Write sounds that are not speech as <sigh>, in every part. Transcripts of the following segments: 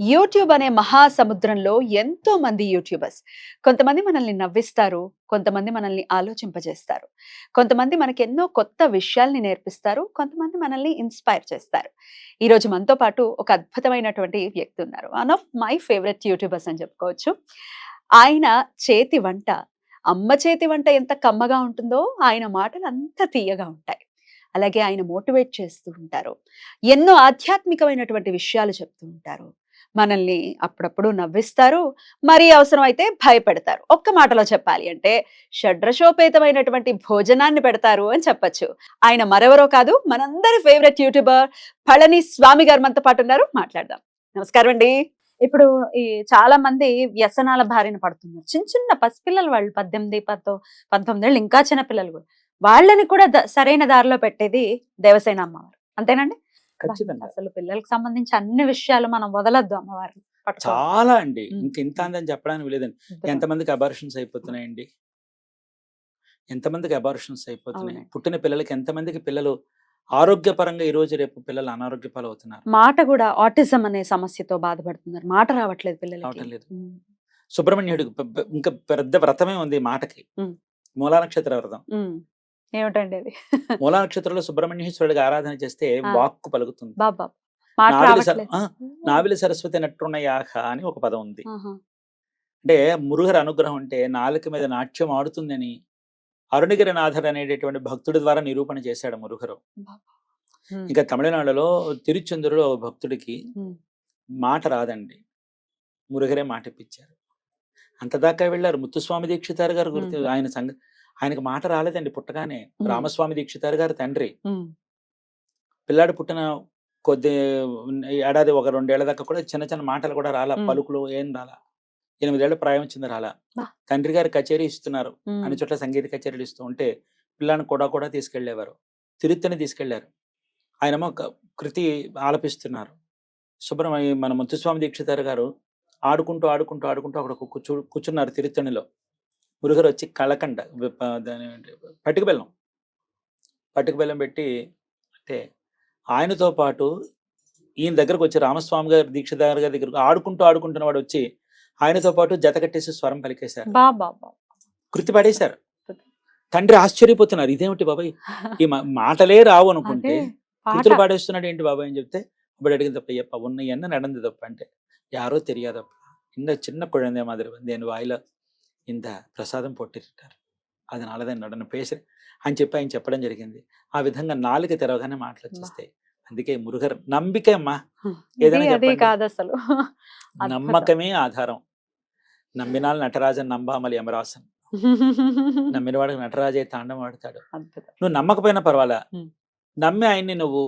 YouTube అనే మహాసముద్రంలో ఎంతో మంది యూట్యూబర్స్. కొంతమంది మనల్ని నవ్విస్తారు కొంతమంది మనల్ని ఆలోచింపజేస్తారు. కొంతమంది మనకి ఎన్నో కొత్త విషయాల్ని నేర్పిస్తారు కొంతమంది మనల్ని ఇన్స్పైర్ చేస్తారు. ఈ రోజు మనతో పాటు ఒక అద్భుతమైనటువంటి వ్యక్తి ఉన్నారు. One of my favourite youtubers అని చెప్పుకోవచ్చు. ఆయన చేతి వంట అమ్మ చేతి వంట ఎంత కమ్మగా ఉంటుందో ఆయన మాటలు అంత తీయగా ఉంటాయి. అలాగే ఆయన మోటివేట్ చేస్తూ ఉంటారు. ఎన్నో ఆధ్యాత్మికమైనటువంటి విషయాలు చెప్తూ ఉంటారు. మనల్ని అప్పుడప్పుడు నవ్విస్తారు మరి అవసరం అయితే భయపెడతారు. ఒక్క మాటలో చెప్పాలి అంటే షడ్రశోపేతమైనటువంటి భోజనాన్ని పెడతారు అని చెప్పొచ్చు. ఆయన మరెవరో కాదు మనందరి ఫేవరెట్ యూట్యూబర్ పళని స్వామి గారు మనతో పాటు ఉన్నారు. మాట్లాడదాం. నమస్కారం అండి. ఇప్పుడు ఈ చాలా మంది వ్యసనాల బారిన పడుతున్నారు. చిన్న చిన్న పసిపిల్లలు వాళ్ళు పద్దెనిమిది పద్దో పంతొమ్మిది ఏళ్ళు ఇంకా చిన్న పిల్లలు కూడా. వాళ్ళని కూడా సరైన దారిలో పెట్టేది దేవసేన అమ్మవారు. అంతేనండి? ఖచ్చితంగా అసలు పిల్లలకు సంబంధించి అన్ని విషయాలు మనం వదలొద్దు పట్టుకోవాలి. చాలా అండి. ఇంక ఇంత అందని చెప్పడానికి లేదండి. ఎంతమందికి అబార్షన్స్ అయిపోతున్నాయండి ఎంతమందికి అబార్షన్స్ అయిపోతున్నాయి. పుట్టిన పిల్లలకి ఎంతమందికి పిల్లలు ఆరోగ్యపరంగా ఈ రోజు రేపు పిల్లలు అనారోగ్య పాలవుతున్నారు మాట కూడా ఆటిజం అనే సమస్యతో బాధపడుతున్నారు మాట రావట్లేదు పిల్లలకి రావటం లేదు. ఉమ్. సుబ్రహ్మణ్యుడికి ఇంకా పెద్ద వ్రతమే ఉంది మాటకి. మూలా నక్షత్ర వ్రతం. ఏమిటండి అది? మూలా నక్షత్రంలో సుబ్రహ్మణ్యేశ్వరుడికి ఆరాధన చేస్తే. వాక్కు పలుకుతుంది. బాబా నావిలి సరస్వతి నట్టున్న యాహ అని ఒక పదం ఉంది. అంటే మురుగర అనుగ్రహం అంటే నాలుక మీద నాట్యం ఆడుతుందని అరుణగిరి నాథర్ అనేటటువంటి భక్తుడి ద్వారా నిరూపణ చేశాడు మురుగరు. ఇంకా తమిళనాడులో తిరుచెందురులో ఒక భక్తుడికి. మాట రాదండి. మురుగరే మాట ఇప్పించారు అంతదాకా వెళ్ళారు. ముత్తుస్వామి దీక్షితారు గారు గుర్తు. ఆయన సంగ ఆయనకు మాట రాలేదండి పుట్టగానే. రామస్వామి దీక్షితారు గారు తండ్రి. పిల్లాడు పుట్టిన కొద్ది ఏడాది ఒక రెండేళ్ళ దాకా కూడా చిన్న చిన్న మాటలు కూడా రాలా. పలుకులు ఏం రాలా ఎనిమిదేళ్ళ ప్రాయం వచ్చింది రాలా. తండ్రి గారు కచేరీ ఇస్తున్నారు. అన్ని చోట్ల సంగీత కచేరీలు ఇస్తూ ఉంటే పిల్లాన్ని కూడా కూడా తీసుకెళ్ళేవారు తిరుత్తని తీసుకెళ్ళారు ఆయనేమో ఒక కృతి ఆలపిస్తున్నారు సుబ్రహ్మణ్య మన ముత్తుస్వామి దీక్షితారు గారు ఆడుకుంటూ ఆడుకుంటూ ఆడుకుంటూ అక్కడ కూర్చు కూర్చున్నారు తిరుత్తణిలో మురుగరు వచ్చి కళకండ విప్ప- దాని ఏంటి, పట్టిక బెల్లం పట్టిక బెల్లం పెట్టి అంటే ఆయనతో పాటు ఈయన దగ్గరకు వచ్చి రామస్వామి గారి దీక్షితారు గారి దగ్గరకు ఆడుకుంటూ ఆడుకుంటున్న వాడు వచ్చి ఆయనతో పాటు జత కట్టేసి స్వరం పలికేశారు బాబా బాబా. కృతి పడేశారు తండ్రి ఆశ్చర్యపోతున్నారు ఇదేమిటి బాబాయ్ ఈ మా- మాటలే రావు అనుకుంటే అదే పాట. కృతులు పాడేస్తున్నాడు ఏంటి బాబాయ్ అని చెప్తే అప్పుడు అడిగింది తప్ప అయ్యప్ప ఉన్న ఎన్న నడంది తప్ప అంటే யாரோ தெரியாதப்ப இந்த சின்ன குழந்தை மாதிரி வந்து என் வாயில ఇంత ప్రసాదం పొట్టిట్టారు అది నాలదన్నాడు నన్ను అని చెప్పి ఆయన చెప్పడం జరిగింది. ఆ విధంగా నాలుగు తెరవగానే మాటలు వచ్చేస్తాయి అందుకే మురుగర్ నమ్మికే అమ్మా! ఏదైనా అసలు నమ్మకమే ఆధారం. నమ్మినాలు నటరాజన్ నంబామలి యమరాసన్ నమ్మిన వాడికి నటరాజే తాండం ఆడతాడు నువ్వు నమ్మకపోయినా పర్వాలా? నమ్మి ఆయన్ని నువ్వు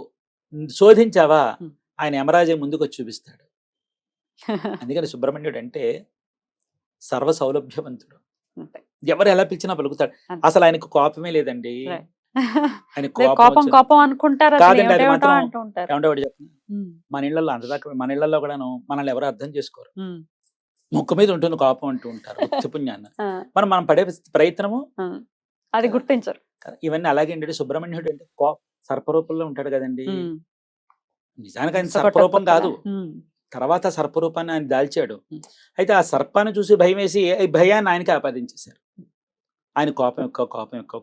శోధించావా? ఆయన యమరాజే ముందుకు వచ్చి చూపిస్తాడు. <laughs> అందుకని సుబ్రహ్మణ్యుడు అంటే సర్వ సౌలభ్యవంతుడు. ఎవరు ఎలా పిలిచినా పలుకుతాడు. అసలు ఆయనకు కోపమే లేదండి. ఆయన కోపం కోపం అనుకుంటారు కాదండి, అది మాత్రం ఏమంటే. మన ఇళ్ళలో అంతదాకా మన ఇళ్ళలో కూడాను మనల్ని ఎవరు అర్థం చేసుకోరు. ముక్కు మీద ఉంటుంది కోపం అంటూ ఉంటారు పుణ్యాన్న మనం మనం పడే ప్రయత్నము. అది గుర్తించరు ఇవన్నీ అలాగే ఏంటంటే సుబ్రహ్మణ్యుడు అంటే కో సర్పరూపంలో ఉంటాడు కదండి. నిజానికి ఆయన సర్పరూపం. కాదు. తర్వాత సర్పరూపాన్ని ఆయన దాల్చాడు. అయితే ఆ సర్పాన్ని చూసి భయం వేసి ఈ భయాన్ని ఆయనకి ఆపాదించేశారు. ఆయన కోపం ఎక్కువ కోపం ఎక్కువ.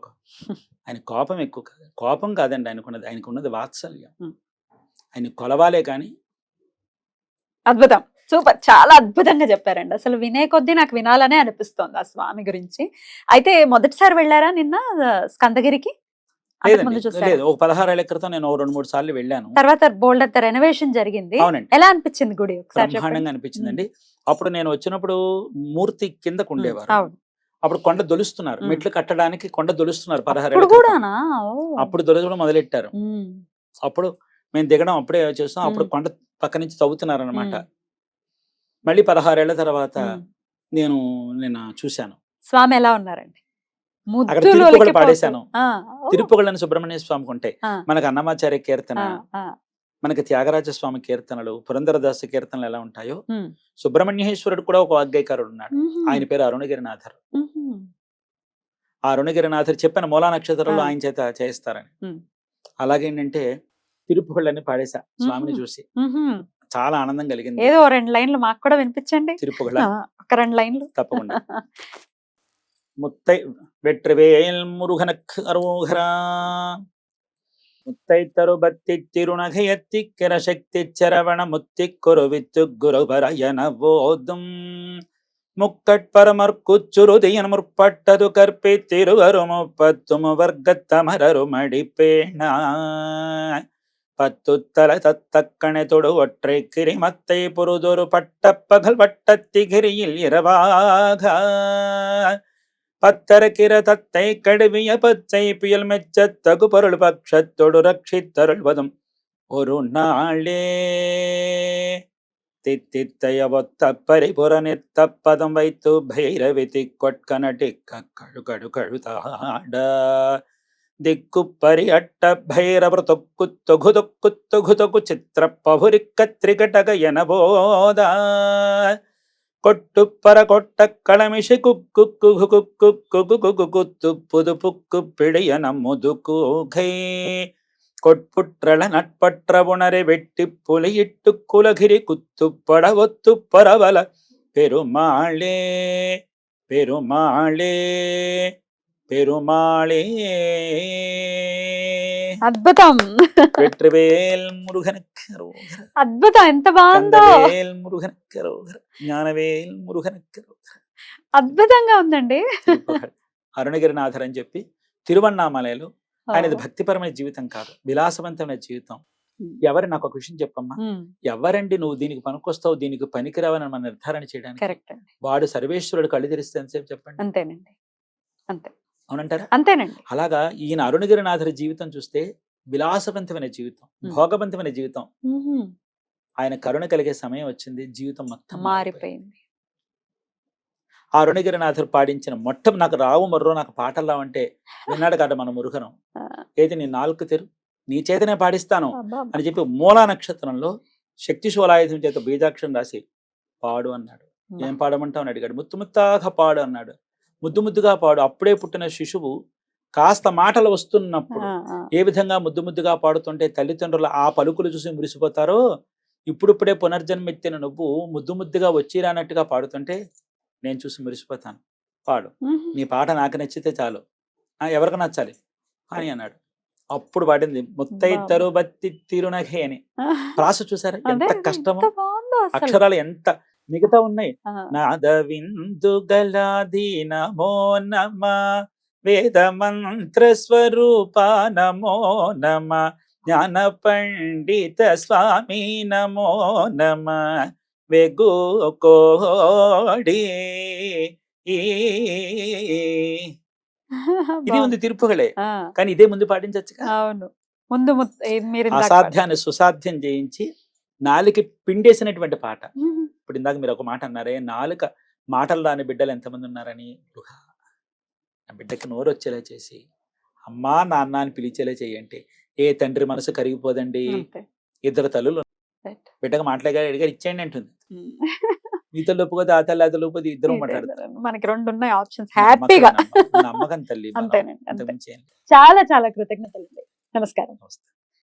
ఆయన కోపం ఎక్కువ కాదు. కోపం కాదండి ఆయనకున్నది ఆయనకున్నది వాత్సల్యం. ఉమ్. ఆయన కొలవాలే కానీ అద్భుతం. సూపర్. చాలా అద్భుతంగా చెప్పారండి. అసలు వినే కొద్దీ నాకు వినాలనే అనిపిస్తోంది ఆ స్వామి గురించి. అయితే మొదటిసారి వెళ్ళారా నిన్న స్కందగిరికి? లేదు ఒక పదహారు ఏళ్ళ క్రితం నేను రెండు మూడు సార్లు వెళ్ళాను. తర్వాత బోల్డ్ అంత రెనోవేషన్ జరిగింది. ఎలా అనిపించింది గుడి బ్రహ్మాండంగా అనిపించిందండి. అప్పుడు నేను వచ్చినప్పుడు మూర్తి కిందకు ఉండేవారు. అప్పుడు కొండ దొలుస్తున్నారు. మెట్లు కట్టడానికి కొండ దొలుస్తున్నారు పదహారు. అప్పుడు దొలచడం మొదలెట్టారు. అప్పుడు మేము దిగడం అప్పుడే చూస్తాం అప్పుడు. కొండ పక్క నుంచి తవ్వుతున్నారు అనమాట మళ్ళీ పదహారేళ్ళ తర్వాత. నేను నిన్న చూశాను. స్వామి ఎలా ఉన్నారండి? పాడేశాను. తిరుపుగళ్ళని సుబ్రహ్మణ్య స్వామికి ఉంటాయి ఆ, మనకు అన్నమాచార్య కీర్తన మనకి త్యాగరాజ స్వామి కీర్తనలు పురంధరదాస కీర్తనలు ఎలా ఉంటాయో సుబ్రహ్మణ్యేశ్వరుడు కూడా ఒక వాగ్గేయకారుడు ఉన్నాడు. ఆయన పేరు అరుణగిరినాథర్. ఆ అరుణగిరినాథర్ చెప్పిన మూలా నక్షత్రంలో. ఆయన చేత చేయిస్తారని. అలాగేంటంటే తిరుపుగళ్ళని పాడేశా స్వామిని. చూసి. చాలా ఆనందం కలిగింది. ఏదో రెండు లైన్లు మాకు కూడా వినిపించండి. తిరుపుగళ్ళ. ఒక రెండు లైన్లు. తప్పకుండా. <laughs> முத்தை வெற்றிவேல் முருகனுக்கு அரோகரா முத்தை தருபத்தி திருநகையத்தி கிரசக்தி சரவண முத்தி குருவித்து குருபரயன போதும். முக்கட்பரமர்க்குச்சுருதியன் முற்பட்டது கற்பி திருவருமுப்பத்தும் வர்க்கத்தமரரும் அடிப்பேணா பத்துத்தல தத்தக்கணை தொடு ஒற்றை கிரிமத்தை பொருதொரு பட்டப்பகல் வட்டத்திகிரியில் இரவாக. அத்தரக்கிற தத்தை கடுவிய பச்சை புயல் மெச்ச தகு பொருள் பக்ஷத்தொடு ரட்சித்தருள்வதும். ஒரு நாளே தித்தித்தையவொத்த பரிபுற நித்த பதம் வைத்து பைரவி திக்கொட்க நடிக்க கழு கழு கழுதாட. திக்கு பரி அட்ட பைரவர் தொக்கு தொகு தொக்கு தொகு தொகு சித்திர பகுரிக்க திரிகடக என போதா கொட்டு பர கொட்ட களமிசை குக்கு குகு குக்கு குகு குகு குத்து புது புக்கு பிழைய நம்முது கூகை. கொட்புற்றள நட்பற்ற புணரை வெட்டி புலியிட்டு குலகிரி குத்துப்பட ஒத்து பரவல. பெருமாளே பெருமாளே பெருமாளே. అద్భుతం. వెట్రివేల్ మురుగనక్కరో అద్భుతం. ఎంత బాగుందో. వేల్ మురుగనక్కరో జ్ఞానవేల్ మురుగనక్కరో అద్భుతంగా ఉందండి. అరుణగిరినాథర్ అని చెప్పి తిరువన్నామలలో ఆయన భక్తిపరమైన జీవితం కాదు. విలాసవంతమైన జీవితం. ఎవరు నాకు ఒక విషయం చెప్పమ్మా? ఎవరండి నువ్వు దీనికి పనికొస్తావు దీనికి పనికిరావని మన నిర్ధారణ చేయడానికి? వాడు సర్వేశ్వరుడు కళ్ళు తెరిస్తే చెప్పండి? అంతేనండి. అంతే. అవునంటారా? అంతేనండి. అలాగా ఈయన అరుణగిరినాథుడి జీవితం చూస్తే విలాసవంతమైన జీవితం. భోగవంతమైన జీవితం. ఆయన కరుణ కలిగే సమయం వచ్చింది జీవితం మొత్తం మారిపోయింది. ఆ అరుణగిరినాథుడు పాడించిన మొట్ట నాకు రావు మర్రో నాకు పాటలు రావంటే విన్నాడు కదా మన మురుగనం. ఏది నీ నాలుగు తెరు? నీ చేతనే పాడిస్తాను. అని చెప్పి మూలా నక్షత్రంలో శక్తి శూలాయుధం చేత బీజాక్షరం రాసి పాడు అన్నాడు. ఏం పాడమంటావు అని అడిగాడు. ముత్తు ముత్తాగా పాడు అన్నాడు. ముద్దు ముద్దుగా పాడు. అప్పుడే పుట్టిన శిశువు కాస్త మాటలు వస్తున్నప్పుడు ఏ విధంగా ముద్దు ముద్దుగా పాడుతుంటే తల్లిదండ్రులు ఆ పలుకులు చూసి మురిసిపోతారో ఇప్పుడిప్పుడే పునర్జన్మెత్తిన నువ్వు ముద్దు ముద్దుగా వచ్చిరానట్టుగా పాడుతుంటే నేను చూసి మురిసిపోతాను. పాడు. నీ పాట నాకు నచ్చితే చాలు. ఎవరికి నచ్చాలి? అని అన్నాడు. అప్పుడు పాడింది ముత్తైతరు బత్తి తిరునఘే అని ప్రాస చూసారా? ఎంత కష్టమో. అక్షరాలు ఎంత మిగతా ఉన్నాయి ఆ, నాద విందు గలాది నమో నమ వేద మంత్ర స్వరూప నమో నమ జ్ఞాన పండిత స్వామి నమో నమ వెగు కోడి. <laughs> ఇది. ఉంది తిరుపుగలే కానీ ఇదే ముందు పాటించచ్చు అవును ముందు మీరు అసాధ్యాన్ని సుసాధ్యం చేయించి నాలుకి పిండేసినటువంటి పాట. ఇప్పుడు ఇందాక మీరు ఒక మాట అన్నారే నాలుక మాటలు రాని బిడ్డలు ఎంతమంది ఉన్నారని. ఆ బిడ్డకి నోరు వచ్చేలా చేసి అమ్మా నాన్న అని పిలిచేలా చేయండి ఏ తండ్రి మనసు కరిగిపోదండి ఇద్దరు తల్లులు. బిడ్డకు మాట్లాడగా అడిగారు ఇచ్చేయండి అంటుంది. ఈ తల్లి ఒప్పుకోతే ఆ తల్లి ఆ తల్లి ఒప్పుకోతే ఇద్దరు మాట్లాడతారు మనకి రెండు ఉన్నాయి ఆప్షన్స్ హ్యాపీగా నమ్మకం, తల్లి. అంతేనండి. చాలా చాలా కృతజ్ఞతలు నమస్కారం నమస్తే.